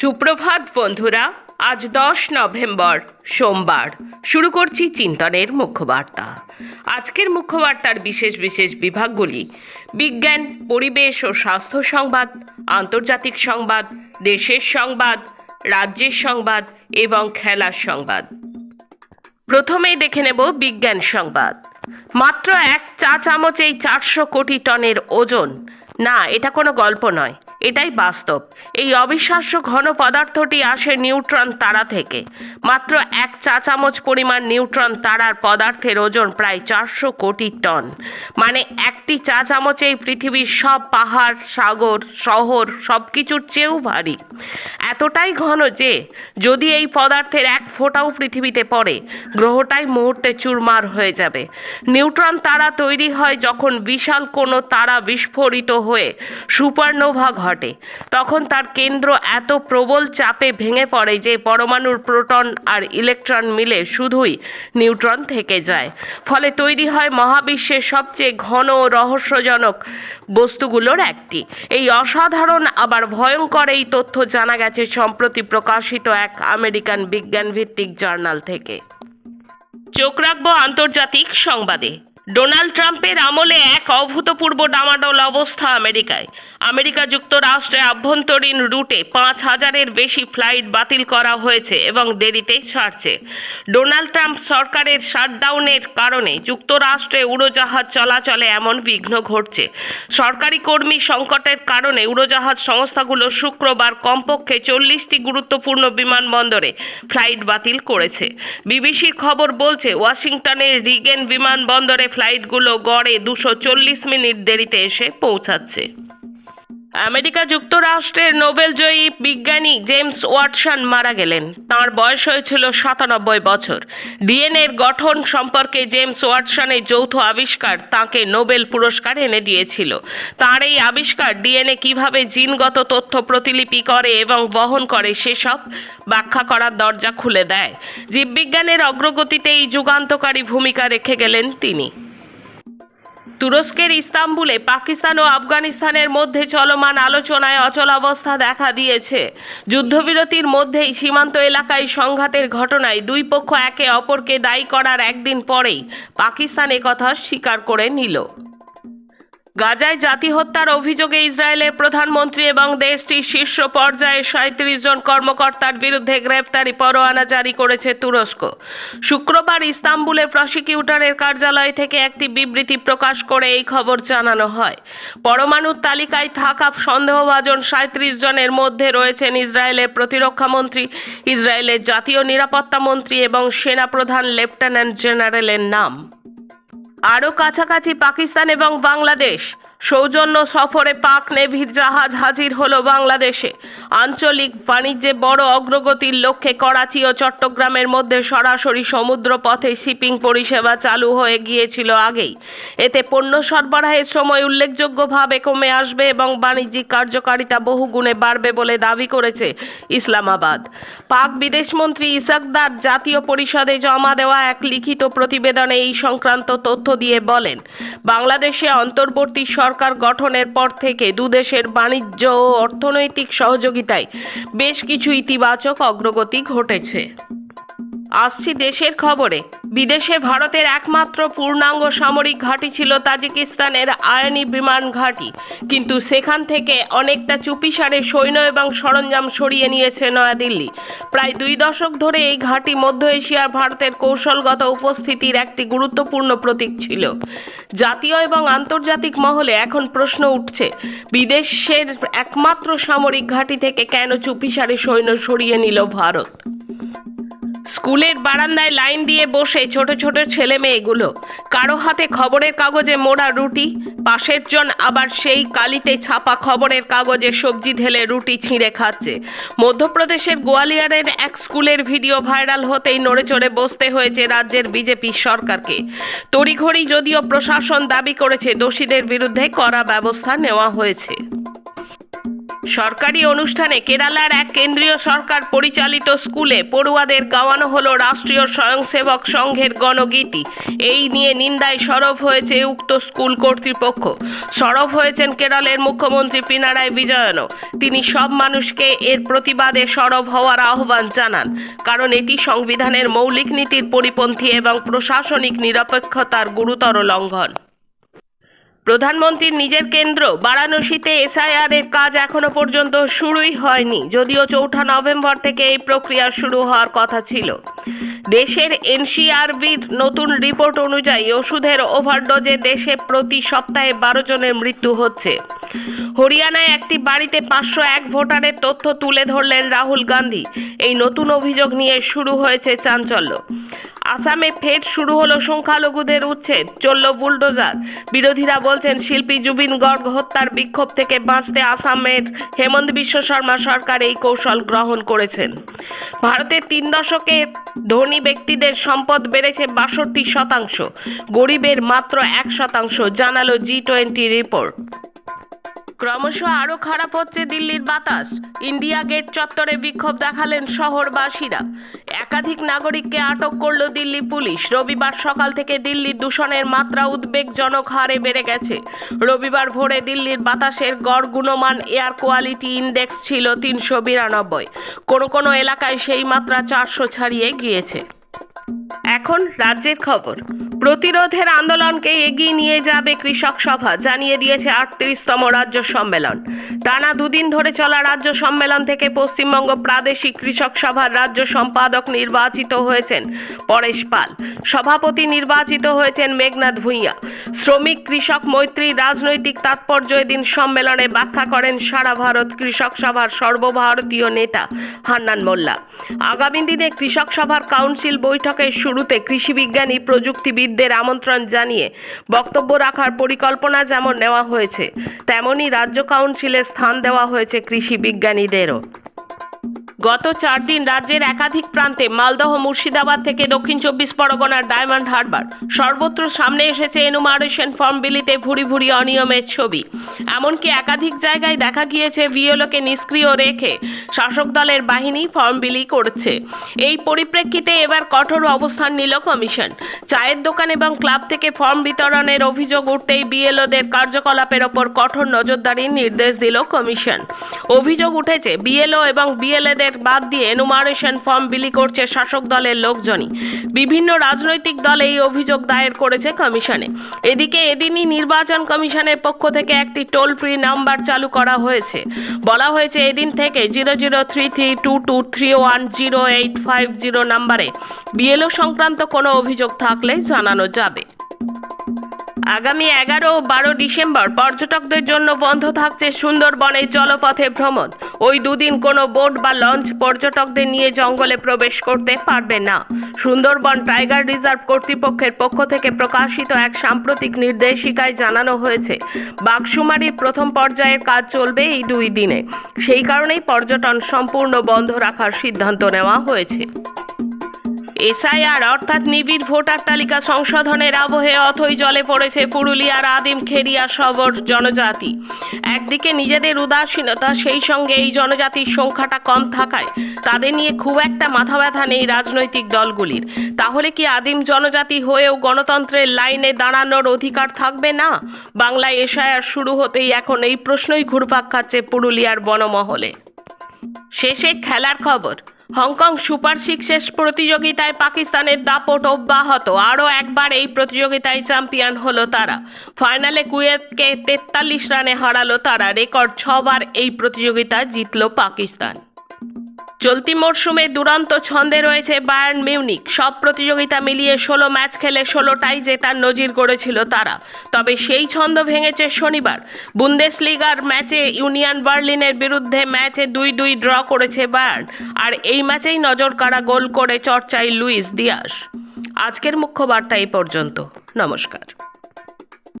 সুপ্রভাত, বন্ধুরা। আজ দশ নভেম্বর, সোমবার। শুরু করছি চিন্তনের মুখ্যবার্তা। আজকের মুখ্যবার্তার বিশেষ বিশেষ বিভাগগুলি বিজ্ঞান, পরিবেশ ও স্বাস্থ্য সংবাদ, আন্তর্জাতিক সংবাদ, দেশের সংবাদ, রাজ্যের সংবাদ এবং খেলার সংবাদ। প্রথমেই দেখে নেব বিজ্ঞান সংবাদ। মাত্র এক চা চামচেই চারশো কোটি টনের ওজন। না, এটা কোনো গল্প নয়। এটাই বাস্তব। এই অবিশ্বাস্য ঘন পদার্থটি আসে নিউট্রন তারা থেকে। মাত্র এক চা চামচ পরিমাণ নিউট্রন তারার পদার্থের ওজন প্রায় চারশো কোটি টন। মানে একটি চা চামচেই পৃথিবীর সব পাহাড়, সাগর, শহর সব কিছুর চেয়েও ভারী। এতটাই ঘন যে, যদি এই পদার্থের এক ফোঁটাও পৃথিবীতে পড়ে, গ্রহটাই মুহূর্তে চুরমার হয়ে যাবে। নিউট্রন তারা তৈরি হয় যখন বিশাল কোনো তারা বিস্ফোরিত হয়ে সুপারনোভা ঘটে তখন তার কেন্দ্র এত প্রবল চাপে ভেঙে পড়ে যে পরমাণুর প্রোটন আর ইলেকট্রন মিলে শুধুই নিউট্রন থেকে যায়। ফলে তৈরি হয় মহাবিশ্বের সবচেয়ে ঘন ও রহস্যজনক বস্তুগুলোর একটি। এই অসাধারণ, আবার ভয়ঙ্কর এই তথ্য জানা গেছে সম্প্রতি প্রকাশিত এক আমেরিকান বিজ্ঞান ভিত্তিক জার্নাল থেকে। চোখ রাখব আন্তর্জাতিক সংবাদে। ডোনাল্ড ট্রাম্পের আমলে এক অভূতপূর্ব ডামাডোল অবস্থা আমেরিকায়। আমেরিকা যুক্তরাষ্ট্রে আভ্যন্তরীণ রুটে পাঁচ হাজারের বেশি ফ্লাইট বাতিল করা হয়েছে এবং দেরিতে ছাড়ছে। ডোনাল্ড ট্রাম্প সরকারের শাটডাউনের কারণে যুক্তরাষ্ট্রে উড়োজাহাজ চলাচলে এমন বিঘ্ন ঘটছে। সরকারি কর্মী সংকটের কারণে উড়োজাহাজ সংস্থাগুলো শুক্রবার কমপক্ষে চল্লিশটি গুরুত্বপূর্ণ বিমানবন্দরে ফ্লাইট বাতিল করেছে। বিবিসির খবর বলছে, ওয়াশিংটনের রিগেন বিমানবন্দরে ফ্লাইটগুলো গড়ে দুশো চল্লিশ মিনিট দেরিতে এসে পৌঁছাচ্ছে। আমেরিকা যুক্তরাষ্ট্রের নোবেলজয়ী বিজ্ঞানী জেমস ওয়াটসন মারা গেলেন। তার বয়স হয়েছিল সাতানব্বই বছর। ডিএনএর গঠন সম্পর্কে জেমস ওয়াটসনের যৌথ আবিষ্কার তাকে নোবেল পুরস্কার এনে দিয়েছিল। তার এই আবিষ্কার ডিএনএ কীভাবে জিনগত তথ্য প্রতিলিপি করে এবং বহন করে সেসব ব্যাখ্যা করার দরজা খুলে দেয়। জীববিজ্ঞানের অগ্রগতিতে এই যুগান্তকারী ভূমিকা রেখে গেলেন তিনি। তুরস্কের ইস্তাম্বুলে পাকিস্তান ও আফগানিস্তানের মধ্যে চলমান আলোচনায় অচলাবস্থা দেখা দিয়েছে। যুদ্ধবিরতির মধ্যেই সীমান্ত এলাকায় সংঘাতের ঘটনায় দুই পক্ষ একে অপরকে দায়ী করার একদিন পরেই পাকিস্তান কথা স্বীকার করে নিল। গাজায় জাতি হত্যার অভিযোগে ইসরায়েলের প্রধানমন্ত্রী এবং দেশটির শীর্ষ পর্যায়ে সাঁত্রিশ জন কর্মকর্তার বিরুদ্ধে গ্রেপ্তারি পরোয়ানা জারি করেছে তুরস্ক। শুক্রবার ইস্তাম্বুলের প্রসিকিউটরের কার্যালয় থেকে একটি বিবৃতি প্রকাশ করে এই খবর জানানো হয়। পরমাণুর তালিকায় থাকা সন্দেহভাজন সাঁত্রিশ জনের মধ্যে রয়েছেন ইসরায়েলের প্রতিরক্ষা মন্ত্রী, ইসরায়েলের জাতীয় নিরাপত্তা মন্ত্রী এবং সেনাপ্রধান লেফটেন্যান্ট জেনারেলের নাম। আরও কাছাকাছি পাকিস্তান এবং বাংলাদেশ। সৌজন্য সফরে পাক নেভির জাহাজ হাজির হলো বাংলাদেশে। আঞ্চলিক বাণিজ্যে বড় অগ্রগতির লক্ষ্যে করাচি ও চট্টগ্রামের মধ্যে সরাসরি সমুদ্র পথে শিপিং পরিষেবা চালু হয়ে গিয়েছিল আগেই। এতে পণ্য সরবরাহের সময় উল্লেখযোগ্যভাবে কমে আসবে এবং বাণিজ্যিক কার্যকারিতা বহুগুণে বাড়বে বলে দাবি করেছে ইসলামাবাদ। পাক বিদেশমন্ত্রী ইসাকদার জাতীয় পরিষদে জমা দেওয়া এক লিখিত প্রতিবেদনে এই সংক্রান্ত তথ্য দিয়ে বলেন, বাংলাদেশে অন্তর্বর্তী সরকার গঠনের পর থেকে দুদেশের বাণিজ্য ও অর্থনৈতিক সহযোগিতায় বেশ কিছু ইতিবাচক অগ্রগতি ঘটেছে। আসছি দেশের খবরে। বিদেশে ভারতের একমাত্র পূর্ণাঙ্গ সামরিক ঘাঁটি ছিল তাজিকিস্তানের আয়নি বিমান ঘাঁটি। কিন্তু সেখান থেকে অনেকটা চুপিসারে সৈন্য এবং সরঞ্জাম সরিয়ে নিয়েছে নয়াদিল্লি। প্রায় দুই দশক ধরে এই ঘাঁটি মধ্য এশিয়ার ভারতের কৌশলগত উপস্থিতির একটি গুরুত্বপূর্ণ প্রতীক ছিল। জাতীয় এবং আন্তর্জাতিক মহলে এখন প্রশ্ন উঠছে, বিদেশের একমাত্র সামরিক ঘাঁটি থেকে কেন চুপিসারে সৈন্য সরিয়ে নিল ভারত? স্কুলের বারান্দায় লাইন দিয়ে বসে ছোট ছোট ছেলে মেয়েগুলো। কারও হাতে খবরের কাগজে মোড়া রুটি, পাশের জন আবার সেই কালিতে ছাপা খবরের কাগজে সবজি ঢেলে রুটি ছিঁড়ে খাচ্ছে। মধ্যপ্রদেশের গোয়ালিয়রের এক স্কুলের ভিডিও ভাইরাল হতেই নড়ে চড়ে বসতে হয়েছে রাজ্যের বিজেপি সরকারকে। তড়িঘড়ি যদিও প্রশাসন দাবি করেছে, দোষীদের বিরুদ্ধে কড়া ব্যবস্থা নেওয়া হয়েছে। সরকারি অনুষ্ঠানে কেরালার এক কেন্দ্রীয় সরকার পরিচালিত স্কুলে পড়ুয়াদের গাওয়ানো হলো রাষ্ট্রীয় স্বয়ংসেবক সংঘের গণগীতি। এই নিয়ে নিন্দায় সরব হয়েছে উক্ত স্কুল কর্তৃপক্ষ। সরব হয়েছেন কেরলের মুখ্যমন্ত্রী পিনারায় বিজয়নও। তিনি সব মানুষকে এর প্রতিবাদে সরব হওয়ার আহ্বান জানান, কারণ এটি সংবিধানের মৌলিক নীতির পরিপন্থী এবং প্রশাসনিক নিরপেক্ষতার গুরুতর লঙ্ঘন। প্রধানমন্ত্রীর নিজের কেন্দ্র, বারাণসীতে এসআইআর এর কাজ এখনও পর্যন্ত শুরুই হয়নি, যদিও চৌঠা নভেম্বর থেকে এই প্রক্রিয়া শুরু হওয়ার কথা ছিল। দেশের এনসিআরবির নতুন রিপোর্ট অনুযায়ী ওষুধের ওভারডোজে দেশে প্রতি সপ্তাহে বারো জনের মৃত্যু হচ্ছে। হরিয়ানায় একটি বাড়িতে পাঁচশো এক ভোটারের তথ্য তুলে ধরলেন রাহুল গান্ধী। এই নতুন অভিযোগ নিয়ে শুরু হয়েছে চাঞ্চল্য। আসামে ফের শুরু হলো সংখ্যালঘুদের উচ্ছেদ, চলল বুলডোজার। বিরোধীরা বলছেন, শিল্পী জুবিন গর্গ হত্যার বিক্ষোভ থেকে বাঁচতে আসামের হেমন্ত বিশ্ব শর্মা সরকার এই কৌশল গ্রহণ করেছেন। ভারতের তিন দশকে ধনী ব্যক্তিদের সম্পদ বেড়েছে বাষট্টি শতাংশ, গরিবের মাত্র এক শতাংশ, জানালো জি টোয়েন্টি রিপোর্ট। ক্রমশ আরও খারাপ হচ্ছে দিল্লির বাতাস। ইন্ডিয়া গেট চত্বরে বিক্ষোভ দেখালেন শহরবাসীরা। একাধিক নাগরিককে আটক করল দিল্লি পুলিশ। রবিবার সকাল থেকে দিল্লির দূষণের মাত্রা উদ্বেগজনক হারে বেড়ে গেছে। রবিবার ভোরে দিল্লির বাতাসের গড় গুণমান এয়ার কোয়ালিটি ইন্ডেক্স ছিল তিনশো বিরানব্বই। কোনো কোনো এলাকায় সেই মাত্রা চারশো ছাড়িয়ে গিয়েছে। এখন রাজ্যের খবর। প্রতিরোধের আন্দোলনকে এগিয়ে নিয়ে যাবে কৃষক সভা, জানিয়ে দিয়েছে আটত্রিশতম রাজ্য সম্মেলন। টানা দুদিন ধরে চলা রাজ্য সম্মেলন থেকে পশ্চিমবঙ্গ প্রাদেশিক কৃষক সভার রাজ্য সম্পাদক নির্বাচিত হয়েছেন পরেশ পাল। সভাপতি নির্বাচিত হয়েছেন মেঘনাথ ভূঁইয়া। শ্রমিক, কৃষক, মৈত্রী, রাজনৈতিক তাৎপর্য এদিন সম্মেলনে ব্যাখ্যা করেন সারা ভারত কৃষক সভার সর্বভারতীয় নেতা হান্নান মোল্লা। আগামী দিনে কৃষক সভার কাউন্সিল বৈঠকের শুরুতে কৃষিবিজ্ঞানী প্রযুক্তিবিদদের আমন্ত্রণ জানিয়ে বক্তব্য রাখার পরিকল্পনা যেমন নেওয়া হয়েছে, তেমনি রাজ্য কাউন্সিলে স্থান দেওয়া হয়েছে কৃষি বিজ্ঞানীদেরও। গত চার দিন রাজ্যের একাধিক প্রান্তে মালদহ, মুর্শিদাবাদ থেকে দক্ষিণ চব্বিশ পরগনার ডায়মন্ড হারবার। সর্বত্র সামনে এসেছে এনুমারেশন ফর্ম বিলিতে ভুরি ভুরি অনিয়মের ছবি। এমনকি একাধিক জায়গায় দেখা গিয়েছে ভিওলোকে নিষ্ক্রিয় রেখে শাসক দলের বাহিনী ফর্ম বিলি করছে। এই পরিপ্রেক্ষিতে এবার কঠোর অবস্থান নিল কমিশন। চায়ের দোকান এবং ক্লাব থেকে ফর্ম বিতরণের অভিযোগ উঠতেই বিএলওদের কার্যকলাপের ওপর কঠোর নজরদারির নির্দেশ দিল কমিশন। অভিযোগ উঠেছে, বিএলও এবং বিএলএদের বাদ দিয়ে এনুমারেশন ফর্ম বিলি করছে শাসক দলের লোকজনই। বিভিন্ন রাজনৈতিক দল এই অভিযোগ দায়ের করেছে কমিশনে। এদিকে এদিনই নির্বাচন কমিশনের পক্ষ থেকে একটি টোল ফ্রি নাম্বার চালু করা হয়েছে। বলা হয়েছে এদিন থেকে zero zero three three two two three one zero eight five zero নাম্বারে বিএলও সংক্রান্ত কোনো অভিযোগ থাকলে জানানো যাবে। আগামী এগারো ও বারো ডিসেম্বর পর্যটকদের জন্য বন্ধ থাকছে সুন্দরবনের জলপথে ভ্রমণ। ওই দুদিন কোনো বোট বা লঞ্চ পর্যটকদের নিয়ে জঙ্গলে প্রবেশ করতে পারবে না। সুন্দরবন টাইগার রিজার্ভ কর্তৃপক্ষের পক্ষ থেকে প্রকাশিত এক সাম্প্রতিক নির্দেশিকায় জানানো হয়েছে বাঘসুমারির প্রথম পর্যায়ের কাজ চলবে এই দুই দিনে। সেই কারণেই পর্যটন সম্পূর্ণ বন্ধ রাখার সিদ্ধান্ত নেওয়া হয়েছে। এসআইআর অর্থাৎ নিবিড় ভোটার তালিকা সংশোধনের আবহে অথই জলে পড়েছে পুরুলিয়ার আদিম খেরিয়া শবর জনজাতি। একদিকে নিজেদের উদাসীনতা, সেই সঙ্গে এই জনজাতির সংখ্যাটা কম থাকায় তাদের নিয়ে খুব একটা মাথা ব্যথা নেই রাজনৈতিক দলগুলির। তাহলে কি আদিম জনজাতি হয়েও গণতন্ত্রের লাইনে দাঁড়ানোর অধিকার থাকবে না? বাংলায় এসআইআর শুরু হতেই এখন এই প্রশ্নই ঘুরপাক খাচ্ছে পুরুলিয়ার বনমহলে। শেষে খেলার খবর। হংকং সুপার সিক্স শেষ প্রতিযোগিতায় পাকিস্তানের দাপট অব্যাহত। আরও একবার এই প্রতিযোগিতায় চ্যাম্পিয়ন হলো তারা। ফাইনালে কুয়েতকে তেতাল্লিশ রানে হারালো তারা। রেকর্ড ছবার এই প্রতিযোগিতা জিতল পাকিস্তান। চলতি মরশুমে দুরন্ত ছন্দে রয়েছে বায়ার্ন মিউনিক। সব প্রতিযোগিতা মিলিয়ে ষোলো ম্যাচ খেলে ষোলোটাই জেতার নজির গড়েছিল তারা। তবে সেই ছন্দ ভেঙেছে শনিবার। বুন্দেসলিগার ম্যাচে ইউনিয়ন বার্লিনের বিরুদ্ধে ম্যাচে দুই দুই ড্র করেছে বায়ার্ন। আর এই ম্যাচেই নজর কাড়া গোল করে চর্চায় লুইস দিয়াস। আজকের মুখ্য বার্তা এই পর্যন্ত। নমস্কার।